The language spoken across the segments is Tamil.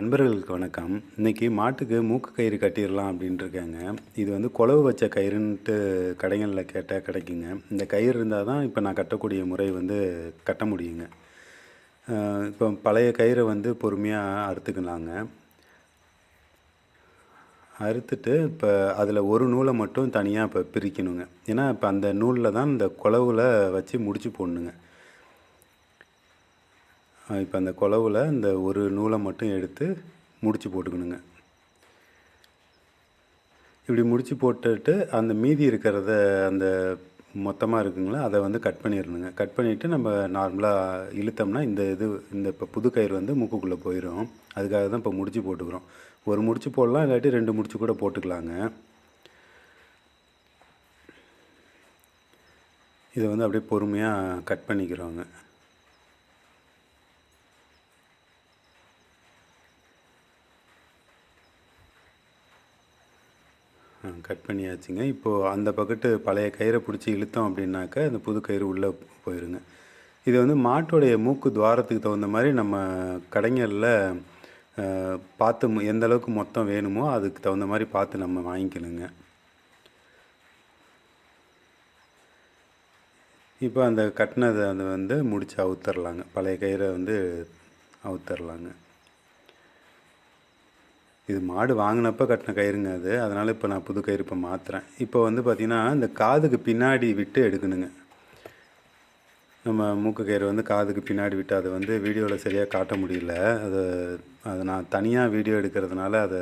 நண்பர்களுக்கு வணக்கம். இன்னைக்கு மாட்டுக்கு மூக்கு கயிறு கட்டிடலாம் அப்படின்ட்டு இருக்காங்க இது வந்து குலவு வச்ச கயிறுன்ட்டு கடைகளில் கேட்டால் கிடைக்குங்க. இந்த கயிறு இருந்தால் தான் இப்போ நான் கட்டக்கூடிய முறை வந்து கட்ட முடியுங்க. இப்போ பழைய கயிறை வந்து பொறுமையாக அறுத்துக்கலாங்க. அறுத்துட்டு இப்போ அதில் ஒரு நூலை மட்டும் தனியாக இப்போ பிரிக்கணுங்க. ஏன்னா இப்போ அந்த நூலில் தான் இந்த குழவுல வச்சு முடிச்சு போடணுங்க. இப்போ அந்த குலவுல இந்த ஒரு நூலை மட்டும் எடுத்து முடிச்சு போட்டுக்கணுங்க. இப்படி முடிச்சு போட்டுட்டு அந்த மீதி இருக்கிறத அந்த மொத்தமாக இருக்குங்களா அதை வந்து கட் பண்ணிடணுங்க. கட் பண்ணிவிட்டு நம்ம நார்மலாக இழுத்தோம்னா இந்த இது இந்த இப்போ புது கயிறு வந்து மூக்குக்குள்ளே போயிடும் அதுக்காக தான் இப்போ முடிச்சு போட்டுக்கிறோம். ஒரு முடிச்சு போடலாம் இல்லாட்டி ரெண்டு முடிச்சு கூட போட்டுக்கலாங்க. இதை வந்து அப்படியே பொறுமையாக கட் பண்ணிக்கிறோங்க. கட் பண்ணியாச்சுங்க. இப்போது அந்த பக்கத்து பழைய கயிறை பிடிச்சி இழுத்தோம் அப்படின்னாக்கா அந்த புது கயிறு உள்ளே போயிருங்க. இது வந்து மாட்டோடைய மூக்கு துவாரத்துக்கு தகுந்த மாதிரி நம்ம கடைங்களில் பார்த்து எந்த அளவுக்கு மொத்தம் வேணுமோ அதுக்கு தகுந்த மாதிரி பார்த்து நம்ம வாங்கிக்கணுங்க. இப்போ அந்த கட்டினதை அந்த வந்து முடித்து அவுத்தரலாங்க. பழைய கயிறை வந்து அவுத்தரலாங்க. இது மாடு வாங்கினப்போ கட்டின கயிறுங்க அது. அதனால் இப்போ நான் புது கயிறு இப்போ மாற்றுறேன் இப்போ வந்து பார்த்திங்கன்னா இந்த காதுக்கு பின்னாடி விட்டு எடுக்கணுங்க. நம்ம மூக்கு கயிறு வந்து காதுக்கு பின்னாடி விட்டு அதை வந்து வீடியோவில் சரியாக காட்ட முடியல. அதை அதை நான் தனியாக வீடியோ எடுக்கிறதுனால அதை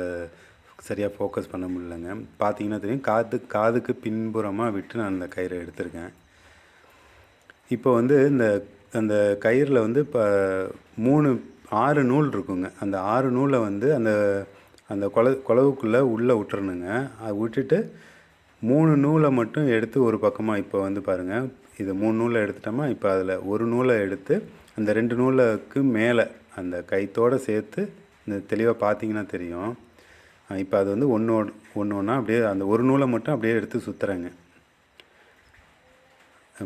சரியாக ஃபோக்கஸ் பண்ண முடியலங்க. பார்த்தீங்கன்னா தெரியும் காது காதுக்கு பின்புறமாக விட்டு நான் அந்த கயிறை எடுத்திருக்கேன். இப்போ வந்து இந்த அந்த கயிறில் வந்து இப்போ மூணு ஆறு நூல் இருக்குங்க. அந்த ஆறு நூலை வந்து அந்த அந்த கொல குளவுக்குள்ளே உள்ளே விட்டுறணுங்க. அதை விட்டுட்டு மூணு நூலை மட்டும் எடுத்து ஒரு பக்கமாக இப்போ வந்து பாருங்கள் இது மூணு நூலை எடுத்துட்டோமா இப்போ அதில் ஒரு நூலை எடுத்து அந்த ரெண்டு நூலுக்கு மேலே அந்த கைத்தோடு சேர்த்து இந்த தெளிவாக பார்த்தீங்கன்னா தெரியும். இப்போ அது வந்து ஒன்று ஒன்று ஒன்றா அப்படியே அந்த ஒரு நூலை மட்டும் அப்படியே எடுத்து சுற்றுறேங்க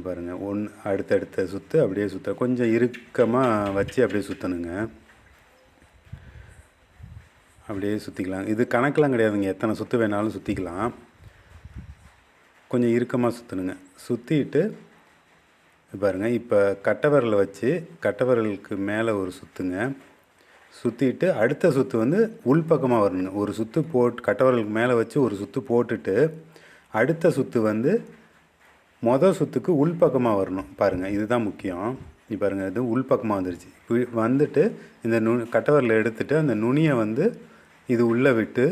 பாருங்கள் ஒன் அடுத்தடுத்த சுற்று அப்படியே சுற்ற கொஞ்சம் இறுக்கமாக வச்சு அப்படியே சுற்றணுங்க அப்படியே சுற்றிக்கலாம் இது கணக்கெலாம் கிடையாதுங்க. எத்தனை சுற்று வேணாலும் சுற்றிக்கலாம் கொஞ்சம் இறுக்கமாக சுற்றணுங்க சுற்றிட்டு பாருங்க. இப்போ கட்டவரலை வச்சு கட்டவரலுக்கு மேலே ஒரு சுற்றுங்க சுற்றிட்டு அடுத்த சுற்று வந்து உள்பக்கமாக வரணுங்க. ஒரு சுற்று போட்டு கட்டவரலுக்கு மேலே வச்சு ஒரு சுற்று போட்டுட்டு அடுத்த சுற்று வந்து மொதல் சுற்றுக்கு உள்பக்கமாக வரணும். பாருங்கள் இதுதான் முக்கியம். நீ பாருங்கள் இது உள்பக்கமாக வந்துருச்சு. வந்துட்டு இந்த நு கட்டவரில் எடுத்துகிட்டு அந்த நுனியை வந்து இது உள்ளே விட்டு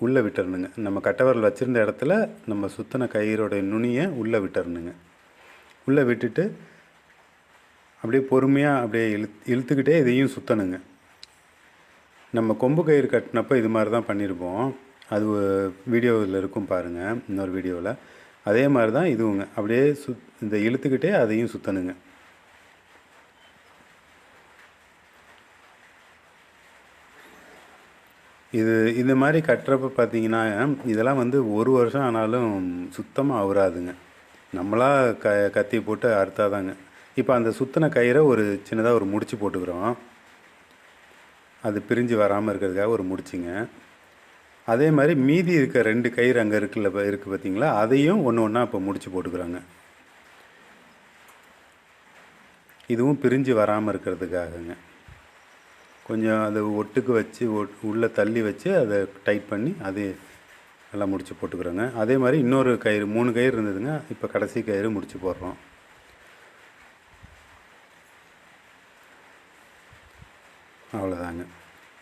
உள்ளே விட்டுறணுங்க. நம்ம கட்டவரல் வச்சுருந்த இடத்துல நம்ம சுற்றின கயிறோடைய நுனியை உள்ளே விட்டுறணுங்க. உள்ளே விட்டுட்டு அப்படியே பொறுமையாக அப்படியே இழு இழுத்துக்கிட்டே இதையும் சுற்றணுங்க நம்ம கொம்பு கயிறு கட்டினப்போ இது மாதிரி தான் பண்ணியிருப்போம் அது வீடியோவில் இருக்கும் பாருங்கள் இன்னொரு வீடியோவில். அதே மாதிரி தான் இதுவுங்க. அப்படியே சுத் இந்த இழுத்துக்கிட்டே அதையும் சுற்றணுங்க இது இந்த மாதிரி கட்டுறப்ப பார்த்தீங்கன்னா இதெல்லாம் வந்து ஒரு வருஷம் ஆனாலும் சுத்தமாக அவராதுங்க நம்மளாக க கத்தி போட்டு அறுத்தாதாங்க. இப்போ அந்த சுத்தின கயிறை ஒரு சின்னதாக ஒரு முடிச்சு போட்டுக்கிறோம். அது பிரிஞ்சு வராமல் இருக்கிறதுக்காக ஒரு முடிச்சுங்க. அதே மாதிரி மீதி இருக்க ரெண்டு கயிறு அங்கே இருக்குல்ல இருக்குது பார்த்தீங்களா? அதையும் ஒன்று ஒன்றா இப்போ முடிச்சு போட்டுக்கிறாங்க. இதுவும் பிரிஞ்சு வராமல் இருக்கிறதுக்காகங்க. கொஞ்சம் அதை ஒட்டுக்கு வச்சு ஒட் உள்ளே தள்ளி வச்சு அதை டைட் பண்ணி அது எல்லாம் முடித்து போட்டுக்கிறோங்க. அதே மாதிரி இன்னொரு கயிறு மூணு கயிறு இருந்ததுங்க. இப்போ கடைசி கயிறு முடித்து போடுறோம். அவ்வளோதாங்க.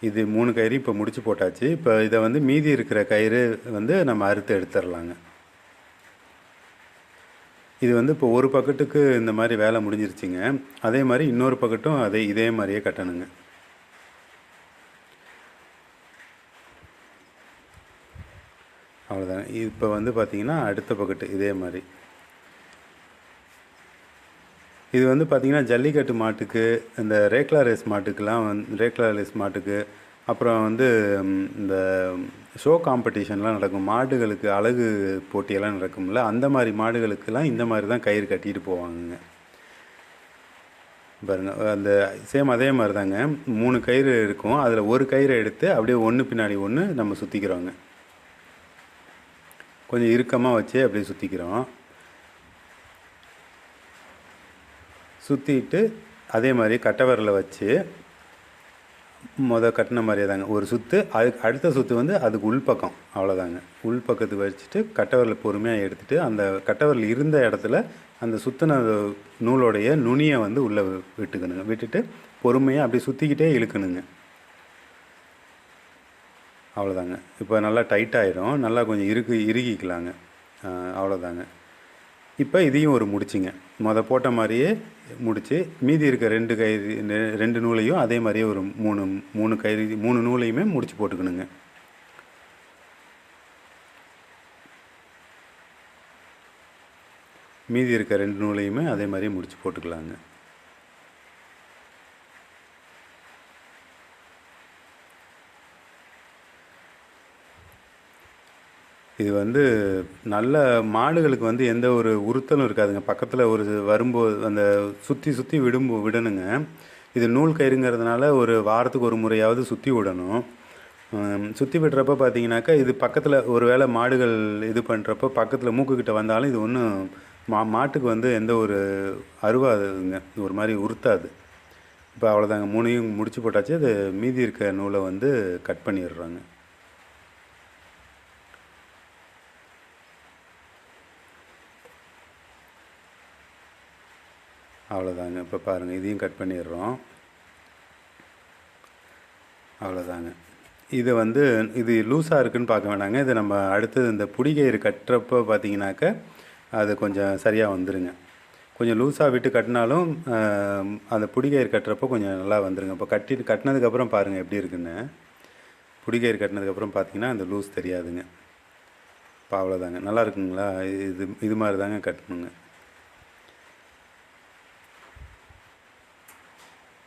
இது மூணு கயிறு இப்போ முடிச்சு போட்டாச்சு. இப்போ இதை வந்து மீதி இருக்கிற கயிறு வந்து நம்ம அறுத்து எடுத்துடலாங்க. இது வந்து இப்போ ஒரு பக்கெட்டுக்கு இந்த மாதிரி வேலை முடிஞ்சிருச்சுங்க. அதே மாதிரி இன்னொரு பக்கெட்டும் அதே இதே மாதிரியே கட்டணுங்க. அவ்வளோதானே இப்போ வந்து பார்த்திங்கன்னா அடுத்த பக்கெட்டு இதே மாதிரி. இது வந்து பார்த்திங்கன்னா ஜல்லிக்கட்டு மாட்டுக்கு இந்த ரேக்லா ரேஸ் மாட்டுக்கெலாம் வந்து ரேக்லா ரேஸ் மாட்டுக்கு அப்புறம் வந்து இந்த ஷோ காம்படிஷன்லாம் நடக்கும். மாடுகளுக்கு அழகு போட்டியெல்லாம் நடக்கும்ல அந்த மாதிரி மாடுகளுக்கெல்லாம் இந்த மாதிரி தான் கயிறு கட்டிட்டு போவாங்கங்க. பாருங்க அந்த சேம் அதே மாதிரி தாங்க மூணு கயிறு இருக்கும். அதில் ஒரு கயிறை எடுத்து அப்படியே ஒன்று பின்னாடி ஒன்று நம்ம சுற்றிக்கிறோங்க கொஞ்சம் இறுக்கமாக வச்சு அப்படியே சுற்றிக்கிறோம் சுற்றிட்டு அதே மாதிரி கட்டவரில் வச்சு மொதல் கட்டின மாதிரியே தாங்க. ஒரு சுற்று அதுக்கு அடுத்த சுற்று வந்து அதுக்கு உள்பக்கம் அவ்வளோதாங்க உள்பக்கத்துக்கு வச்சுட்டு கட்டவரில் பொறுமையாக எடுத்துகிட்டு அந்த கட்டவரில் இருந்த இடத்துல அந்த சுற்றின நூலோடைய நுனியை வந்து உள்ளே விட்டுக்கணுங்க. விட்டுட்டு பொறுமையாக அப்படி சுற்றிக்கிட்டே இழுக்கணுங்க. அவ்வளோதாங்க. இப்போ நல்லா டைட் ஆகிரும் நல்லா கொஞ்சம் இறுக்கு இறுகிக்கலாங்க அவ்வளோதாங்க. இப்போ இதையும் ஒரு முடிச்சிங்க. மொத போட்ட மாதிரியே முடித்து மீதி இருக்க ரெண்டு கயிறு ரெண்டு நூலையும் அதே மாதிரியே ஒரு மூணு மூணு கயிறு மூணு நூலையுமே முடித்து போட்டுக்கணுங்க. மீதி இருக்க ரெண்டு நூலையுமே அதே மாதிரியே முடித்து போட்டுக்கலாங்க. இது வந்து நல்ல மாடுகளுக்கு வந்து எந்த ஒரு உறுத்தலும் இருக்காதுங்க. பக்கத்தில் ஒரு வரும்போது அந்த சுற்றி சுற்றி விடும்போ விடணுங்க. இது நூல் கயிறுங்கிறதுனால ஒரு வாரத்துக்கு ஒரு முறையாவது சுற்றி விடணும். சுற்றி விடுறப்ப பார்த்தீங்கன்னாக்கா இது பக்கத்தில் ஒரு வேளை மாடுகள் இது பண்ணுறப்ப பக்கத்தில் மூக்குக்கிட்ட வந்தாலும் இது ஒன்றும் மா மாட்டுக்கு வந்து எந்த ஒரு அருவாதுங்க. ஒரு மாதிரி உறுத்தாது. இப்போ அவ்வளோதாங்க மூணையும் முடிச்சு போட்டாச்சு. அது மீதி இருக்க நூலை வந்து கட் பண்ணிடுறாங்க அவ்வளோதாங்க இப்போ பாருங்கள் இதையும் கட் பண்ணிடுறோம். அவ்வளோதாங்க இது வந்து இது லூஸாக இருக்குதுன்னு பார்க்க வேணாங்க. இது நம்ம அடுத்தது இந்த புடிகயிறு கட்டுறப்போ பார்த்தீங்கன்னாக்க அது கொஞ்சம் சரியாக வந்துடுங்க கொஞ்சம் லூஸாக விட்டு கட்டினாலும் அந்த புடிகயிறு கட்டுறப்போ கொஞ்சம் நல்லா வந்துடுங்க இப்போ கட்டி கட்டினதுக்கப்புறம் பாருங்கள் எப்படி இருக்குன்னு. புடிகயிறு கட்டினதுக்கப்புறம் பார்த்தீங்கன்னா அந்த லூஸ் தெரியாதுங்க. இப்போ அவ்வளோதாங்க நல்லா இருக்குங்களா? இது இது மாதிரி தாங்க கட்டணுங்க.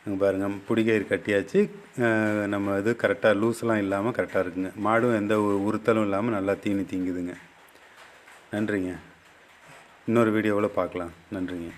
இங்கே பாருங்கள் பிடிக்கயிறு கட்டியாச்சு. நம்ம இது கரெக்டாக லூஸ்லாம் இல்லாமல் கரெக்டாக இருக்குங்க. மாடும் எந்த உறுத்தலும் இல்லாமல் நல்லா தீனி தீங்குதுங்க. நன்றிங்க. இன்னொரு வீடியோவில் பார்க்கலாம் நன்றிங்க.